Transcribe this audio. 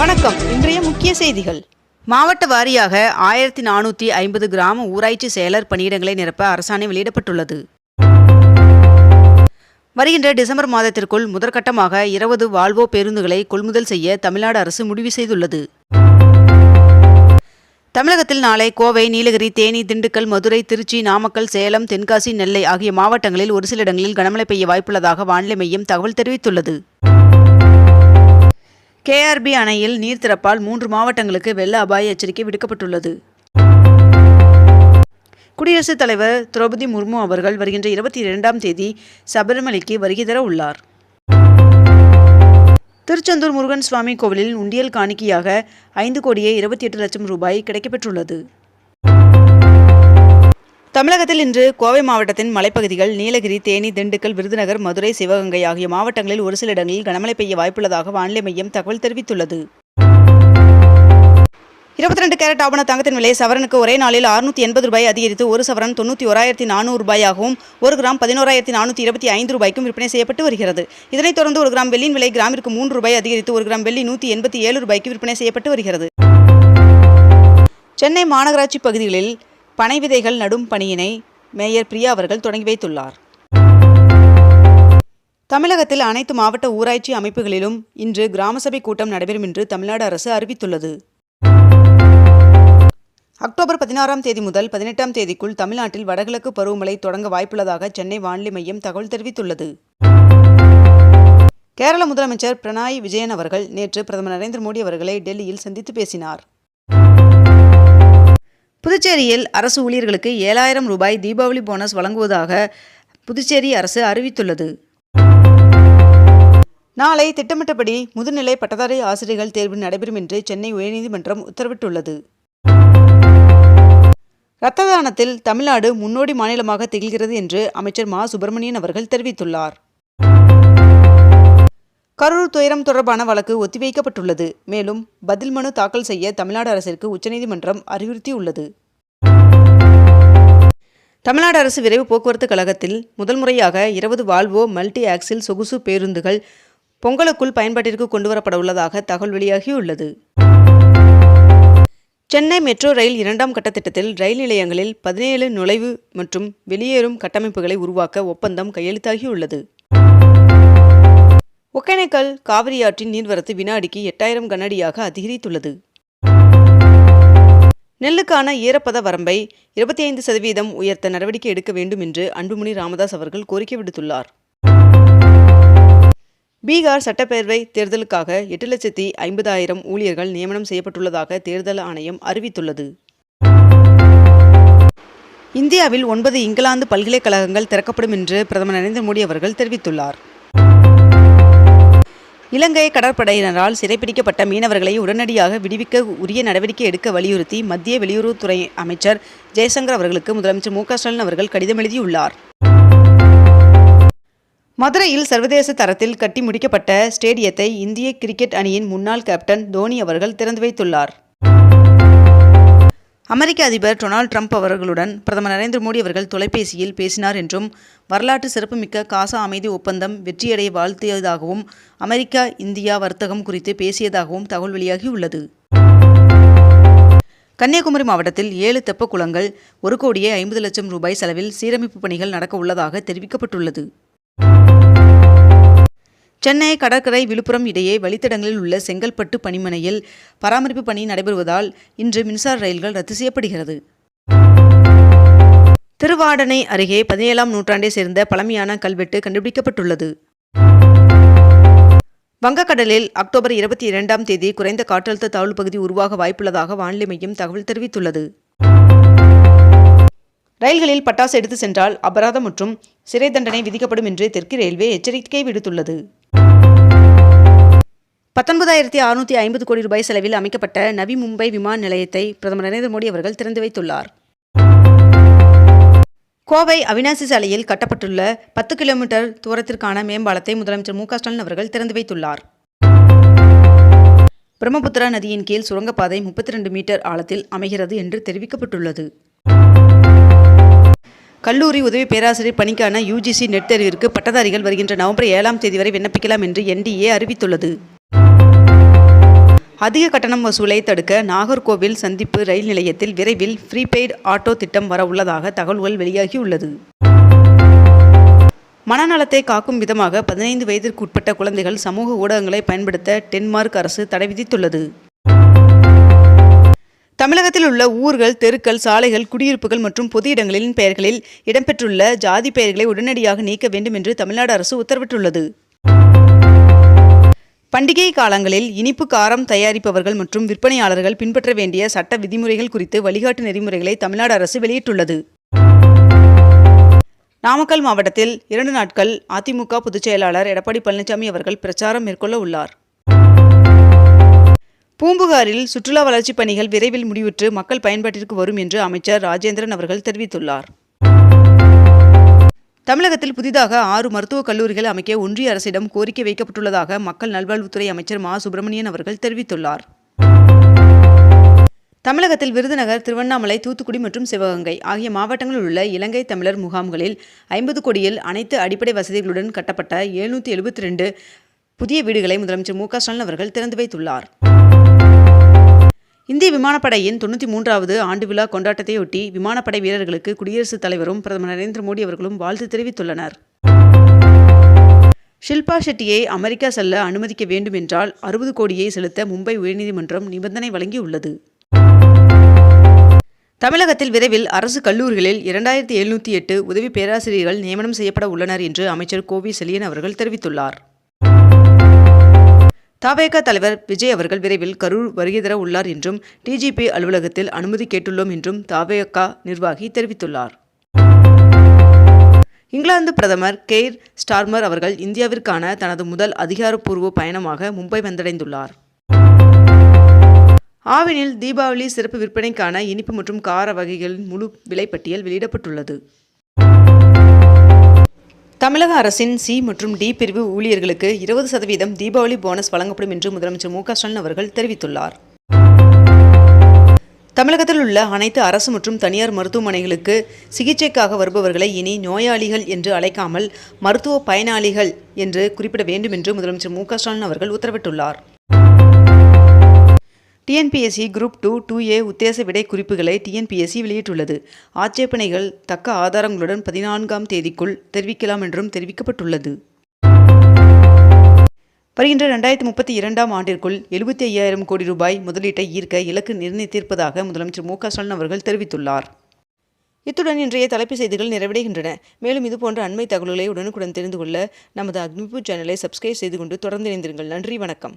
வணக்கம். இன்றைய முக்கிய செய்திகள். மாவட்ட வாரியாக ஆயிரத்தி நானூற்றி ஐம்பது கிராம ஊராட்சி செயலர் பணியிடங்களை நிரப்ப அரசாணை வெளியிடப்பட்டுள்ளது. வருகின்ற டிசம்பர் மாதத்திற்குள் முதற்கட்டமாக இருபது வால்வோ பேருந்துகளை கொள்முதல் செய்ய தமிழ்நாடு அரசு முடிவு செய்துள்ளது. தமிழகத்தில் நாளை கோவை நீலகிரி தேனி திண்டுக்கல் மதுரை திருச்சி நாமக்கல் சேலம் தென்காசி நெல்லை ஆகிய மாவட்டங்களில் ஒரு சில இடங்களில் கனமழை பெய்ய வாய்ப்புள்ளதாக வானிலை மையம் தகவல் தெரிவித்துள்ளது. கேஆர்பி அணையில் நீர் திறப்பால் மூன்று மாவட்டங்களுக்கு வெள்ள அபாய எச்சரிக்கை விடுக்கப்பட்டுள்ளது. குடியரசுத் தலைவர் திரௌபதி முர்மு அவர்கள் வருகின்ற இருபத்தி இரண்டாம் தேதி சபரிமலைக்கு வருகை தர உள்ளார். திருச்செந்தூர் முருகன் சுவாமி கோவிலில் உண்டியல் காணிக்கையாக ஐந்து கோடியே இருபத்தி எட்டு லட்சம் ரூபாய் கிடைக்கப்பெற்றுள்ளது. தமிழகத்தில் இன்று கோவை மாவட்டத்தின் மலைப்பகுதிகள் நீலகிரி தேனி திண்டுக்கல் விருதுநகர் மதுரை சிவகங்கை ஆகிய மாவட்டங்களில் ஒரு சில இடங்களில் கனமழை பெய்ய வாய்ப்புள்ளதாக வானிலை மையம் தகவல் தெரிவித்துள்ளது. இருபத்தி ரெண்டு கேரட் ஆபண தங்கத்தின் விலை சவரனுக்கு ஒரே நாளில் அறுநூத்தி எண்பது ரூபாய் அதிகரித்து ஒரு சவரன் தொண்ணூற்றி ஓராயிரத்தி நானூறு ரூபாயாகவும் ஒரு கிராம் பதினோராயிரத்தி நானூற்றி இருபத்தி ஐந்து ரூபாய்க்கும் விற்பனை செய்யப்பட்டு வருகிறது. இதனைத் தொடர்ந்து ஒரு கிராம் வெள்ளியின் விலை கிராமிற்கு மூன்று ரூபாய் அதிகரித்து ஒரு கிராம் வெள்ளி நூற்றி எண்பத்தி ஏழு ரூபாய்க்கு விற்பனை செய்யப்பட்டு வருகிறது. சென்னை மாநகராட்சி பகுதிகளில் பனை விதைகள் நடும் பணியினை மேயர் பிரியா அவர்கள் தொடங்கி வைத்துள்ளார். தமிழகத்தில் அனைத்து மாவட்ட ஊராட்சி அமைப்புகளிலும் இன்று கிராம சபை கூட்டம் நடைபெறும் என்று தமிழ்நாடு அரசு அறிவித்துள்ளது. அக்டோபர் பதினாறாம் தேதி முதல் பதினெட்டாம் தேதிக்குள் தமிழ்நாட்டில் வடகிழக்கு பருவமழை தொடங்க வாய்ப்புள்ளதாக சென்னை வானிலை மையம் தகவல் தெரிவித்துள்ளது. கேரள முதலமைச்சர் பிரணாய் விஜயன் அவர்கள் நேற்று பிரதமர் நரேந்திர மோடி அவர்களை டெல்லியில் சந்தித்து பேசினார். புதுச்சேரியில் அரசு ஊழியர்களுக்கு ஏழாயிரம் ரூபாய் தீபாவளி போனஸ் வழங்குவதாக புதுச்சேரி அரசு அறிவித்துள்ளது. நாளை திட்டமிட்டபடி முதுநிலை பட்டதாரி ஆசிரியர்கள் தேர்வு நடைபெறும் என்று சென்னை உயர்நீதிமன்றம் உத்தரவிட்டுள்ளது. இரத்த தானத்தில் தமிழ்நாடு முன்னோடி மாநிலமாக திகழ்கிறது என்று அமைச்சர் மா. சுப்பிரமணியன் அவர்கள் தெரிவித்துள்ளார். கரூர் துயரம் தொடர்பான வழக்கு ஒத்திவைக்கப்பட்டுள்ளது. மேலும் பதில் மனு தாக்கல் செய்ய தமிழ்நாடு அரசிற்கு உச்சநீதிமன்றம் அறிவுறுத்தியுள்ளது. தமிழ்நாடு அரசு விரைவு போக்குவரத்து கழகத்தில் முதல் முறையாக இருபது வால்வோ மல்டி ஆக்சில் சொகுசு பேருந்துகள் பொங்கலுக்குள் பயன்பாட்டிற்கு கொண்டுவரப்பட உள்ளதாக தகவல் வெளியாகியுள்ளது. சென்னை மெட்ரோ ரயில் இரண்டாம் கட்ட திட்டத்தில் ரயில் நிலையங்களில் பதினேழு நுழைவு மற்றும் வெளியேறும் கட்டமைப்புகளை உருவாக்க ஒப்பந்தம் கையெழுத்தாகியுள்ளது. ஒகேனக்கல் காவிரி ஆற்றின் நீர்வரத்து வினாடிக்கு எட்டாயிரம் கனஅடியாக அதிகரித்துள்ளது. நெல்லுக்கான ஈரப்பத வரம்பை இருபத்தி ஐந்து சதவீதம் உயர்த்த நடவடிக்கை எடுக்க வேண்டும் என்று அன்புமணி ராமதாஸ் அவர்கள் கோரிக்கை விடுத்துள்ளார். பீகார் சட்டப்பேரவை தேர்தலுக்காக எட்டு லட்சத்தி ஐம்பதாயிரம் ஊழியர்கள் நியமனம் செய்யப்பட்டுள்ளதாக தேர்தல் ஆணையம் அறிவித்துள்ளது. இந்தியாவில் ஒன்பது இங்கிலாந்து பல்கலைக்கழகங்கள் திறக்கப்படும் என்று பிரதமர் நரேந்திர மோடி அவர்கள் தெரிவித்துள்ளார். இலங்கை கடற்படையினரால் சிறைப்பிடிக்கப்பட்ட மீனவர்களை உடனடியாக விடுவிக்க உரிய நடவடிக்கை எடுக்க வலியுறுத்தி மத்திய வெளியுறவுத்துறை அமைச்சர் ஜெயசங்கர் அவர்களுக்கு முதலமைச்சர் மு க ஸ்டாலின் அவர்கள் கடிதம் எழுதியுள்ளார். மதுரையில் சர்வதேச தரத்தில் கட்டி முடிக்கப்பட்ட ஸ்டேடியத்தை இந்திய கிரிக்கெட் அணியின் முன்னாள் கேப்டன் தோனி அவர்கள் திறந்து வைத்துள்ளார். அமெரிக்க அதிபர் டொனால்ட் ட்ரம்ப் அவர்களுடன் பிரதமர் நரேந்திர மோடி அவர்கள் தொலைபேசியில் பேசினார் என்றும் வரலாற்று சிறப்புமிக்க காசா அமைதி ஒப்பந்தம் வெற்றியடைய வாழ்த்தியதாகவும் அமெரிக்கா இந்தியா வர்த்தகம் குறித்து பேசியதாகவும் தகவல் வெளியாகியுள்ளது. கன்னியாகுமரி மாவட்டத்தில் ஏழு தெப்ப குளங்கள் ஒரு கோடியே ஐம்பது லட்சம் ரூபாய் செலவில் சீரமைப்பு பணிகள் நடக்க உள்ளதாக தெரிவிக்கப்பட்டுள்ளது. சென்னை கடற்கரை விழுப்புரம் இடையே வழித்தடங்களில் உள்ள செங்கல்பட்டு பணிமனையில் பராமரிப்பு பணி நடைபெறுவதால் இன்று மின்சார ரயில்கள் ரத்து செய்யப்படுகிறது. திருவாடனை அருகே பதினேழாம் நூற்றாண்டை சேர்ந்த பழமையான கல்வெட்டு கண்டுபிடிக்கப்பட்டுள்ளது. வங்கக்கடலில் அக்டோபர் இருபத்தி இரண்டாம் தேதி குறைந்த காற்றழுத்த தாழ்வு பகுதி உருவாக வாய்ப்புள்ளதாக வானிலை மையம் தகவல் தெரிவித்துள்ளது. ரயில்களில் பட்டாசு எடுத்து சென்றால் அபராதம் மற்றும் சிறை தண்டனை விதிக்கப்படும் என்று தெற்கு ரயில்வே எச்சரிக்கை விடுத்துள்ளது. பத்தொன்பதாயிரத்தி அறுநூற்றி ஐம்பது கோடி ரூபாய் செலவில் அமைக்கப்பட்ட நவி மும்பை விமான நிலையத்தை பிரதமர் நரேந்திர மோடி அவர்கள் திறந்து வைத்துள்ளார். கோவை அவினாசி சாலையில் கட்டப்பட்டுள்ள பத்து கிலோமீட்டர் தூரத்திற்கான மேம்பாலத்தை முதலமைச்சர் மு ஸ்டாலின் அவர்கள் திறந்து வைத்துள்ளார். பிரம்மபுத்திரா நதியின் கீழ் சுரங்கப்பாதை முப்பத்தி ரெண்டு மீட்டர் ஆழத்தில் அமைகிறது என்று தெரிவிக்கப்பட்டுள்ளது. கல்லூரி உதவி பேராசிரியர் பணிக்கான யுஜிசி நெட் தேர்விற்கு பட்டதாரிகள் வருகின்ற நவம்பர் ஏழாம் தேதி வரை விண்ணப்பிக்கலாம் என்று என்டிஏ அறிவித்துள்ளது. அதிக கட்டணம் வசூலை தடுக்க நாகர்கோவில் சந்திப்பு ரயில் நிலையத்தில் விரைவில் ப்ரீபெய்டு ஆட்டோ திட்டம் வர உள்ளதாக தகவல்கள் வெளியாகியுள்ளது. மனநலத்தை காக்கும் விதமாக பதினைந்து வயதிற்கு உட்பட்ட குழந்தைகள் சமூக ஊடகங்களை பயன்படுத்த டென்மார்க் அரசு தடை விதித்துள்ளது. தமிழகத்தில் உள்ள ஊர்கள் தெருக்கள் சாலைகள் குடியிருப்புகள் மற்றும் பொது இடங்களின் பெயர்களில் இடம்பெற்றுள்ள ஜாதி பெயர்களை உடனடியாக நீக்க வேண்டும் என்று தமிழ்நாடு அரசு உத்தரவிட்டுள்ளது. பண்டிகை காலங்களில் இனிப்பு காரம் தயாரிப்பவர்கள் மற்றும் விற்பனையாளர்கள் பின்பற்ற வேண்டிய சட்ட விதிமுறைகள் குறித்து வழிகாட்டு நெறிமுறைகளை தமிழ்நாடு அரசு வெளியிட்டுள்ளது. நாமக்கல் மாவட்டத்தில் இரண்டு நாட்கள் அதிமுக பொதுச் செயலாளர் எடப்பாடி பழனிசாமி அவர்கள் பிரச்சாரம் மேற்கொள்ள உள்ளார். பூம்புகாரில் சுற்றுலா வளர்ச்சிப் பணிகள் விரைவில் முடிவுற்று மக்கள் பயன்பாட்டிற்கு வரும் என்று அமைச்சர் ராஜேந்திரன் அவர்கள் தெரிவித்துள்ளார். தமிழகத்தில் புதிதாக ஆறு மருத்துவக் கல்லூரிகள் அமைக்க ஒன்றிய அரசிடம் கோரிக்கை வைக்கப்பட்டுள்ளதாக மக்கள் நல்வாழ்வுத்துறை அமைச்சர் மா. சுப்பிரமணியன் அவர்கள் தெரிவித்துள்ளார். தமிழகத்தில் விருதுநகர் திருவண்ணாமலை தூத்துக்குடி மற்றும் சிவகங்கை ஆகிய மாவட்டங்களில் உள்ள இலங்கை தமிழர் முகாம்களில் ஐம்பது கோடியில் அனைத்து அடிப்படை வசதிகளுடன் கட்டப்பட்ட எழுநூற்றி எழுபத்தி ரெண்டு புதிய வீடுகளை முதலமைச்சர் மு. க. ஸ்டாலின் அவர்கள் திறந்து வைத்துள்ளார். இந்திய விமானப்படையின் தொண்ணூற்றி மூன்றாவது ஆண்டு விழா கொண்டாட்டத்தையொட்டி விமானப்படை வீரர்களுக்கு குடியரசுத் தலைவரும் பிரதமர் நரேந்திர மோடி அவர்களும் வாழ்த்து தெரிவித்துள்ளனர். ஷில்பா ஷெட்டியை அமெரிக்கா செல்ல அனுமதிக்க வேண்டும் என்றால் அறுபது கோடியை செலுத்த மும்பை உயர்நீதிமன்றம் நிபந்தனை வழங்கியுள்ளது. தமிழகத்தில் விரைவில் அரசு கல்லூரிகளில் இரண்டாயிரத்தி எழுநூற்றி எட்டு உதவி பேராசிரியர்கள் நியமனம் செய்யப்பட உள்ளனர் என்று அமைச்சர் கோவி செலியன் அவர்கள் தெரிவித்துள்ளார். தவேக தலைவர் விஜய் அவர்கள் விரைவில் கரூர் வருகை தர உள்ளார் என்றும் டிஜிபி அலுவலகத்தில் அனுமதி கேட்டுள்ளோம் என்றும் தவேக நிர்வாகி தெரிவித்துள்ளார். இங்கிலாந்து பிரதமர் கெய்ர் ஸ்டார்மர் அவர்கள் இந்தியாவிற்கான தனது முதல் அதிகாரப்பூர்வ பயணமாக மும்பை வந்தடைந்துள்ளார். ஆவினில் தீபாவளி சிறப்பு விற்பனைக்கான இனிப்பு மற்றும் கார வகைகளின் முழு விலைப்பட்டியல் வெளியிடப்பட்டுள்ளது. தமிழக அரசின் சி மற்றும் டி பிரிவு ஊழியர்களுக்கு இருபது சதவீதம் தீபாவளி போனஸ் வழங்கப்படும் என்று முதலமைச்சர் மு ஸ்டாலின் அவர்கள் தெரிவித்துள்ளார். தமிழகத்தில் உள்ள அனைத்து அரசு மற்றும் தனியார் மருத்துவமனைகளுக்கு சிகிச்சைக்காக வருபவர்களை இனி நோயாளிகள் என்று அழைக்காமல் மருத்துவ பயனாளிகள் என்று குறிப்பிட வேண்டும் என்று முதலமைச்சர் மு ஸ்டாலின் அவர்கள் உத்தரவிட்டுள்ளார். TNPSC group two two A உத்தேச விடை குறிப்புகளை டிஎன்பிஎஸ்சி வெளியிட்டுள்ளது. ஆட்சேபனைகள் தக்க ஆதாரங்களுடன் பதினான்காம் தேதிக்குள் தெரிவிக்கலாம் என்றும் தெரிவிக்கப்பட்டுள்ளது. வருகின்ற ரெண்டாயிரத்தி முப்பத்தி இரண்டாம் ஆண்டிற்குள் எழுபத்தி ஐயாயிரம் கோடி ரூபாய் முதலீட்டை ஈர்க்க இலக்கு நிர்ணயித்திருப்பதாக முதலமைச்சர் மு க ஸ்டாலின் அவர்கள் தெரிவித்துள்ளார். இத்துடன் இன்றைய தலைப்பு செய்திகள் நிறைவடைகின்றன. மேலும் இதுபோன்ற அண்மை தகவல்களை உடனுக்குடன் தெரிந்து கொள்ள நமது அக்னிபூ சேனலை சப்ஸ்கிரைப் செய்து கொண்டு தொடர்ந்து இணைந்திருங்கள். நன்றி வணக்கம்.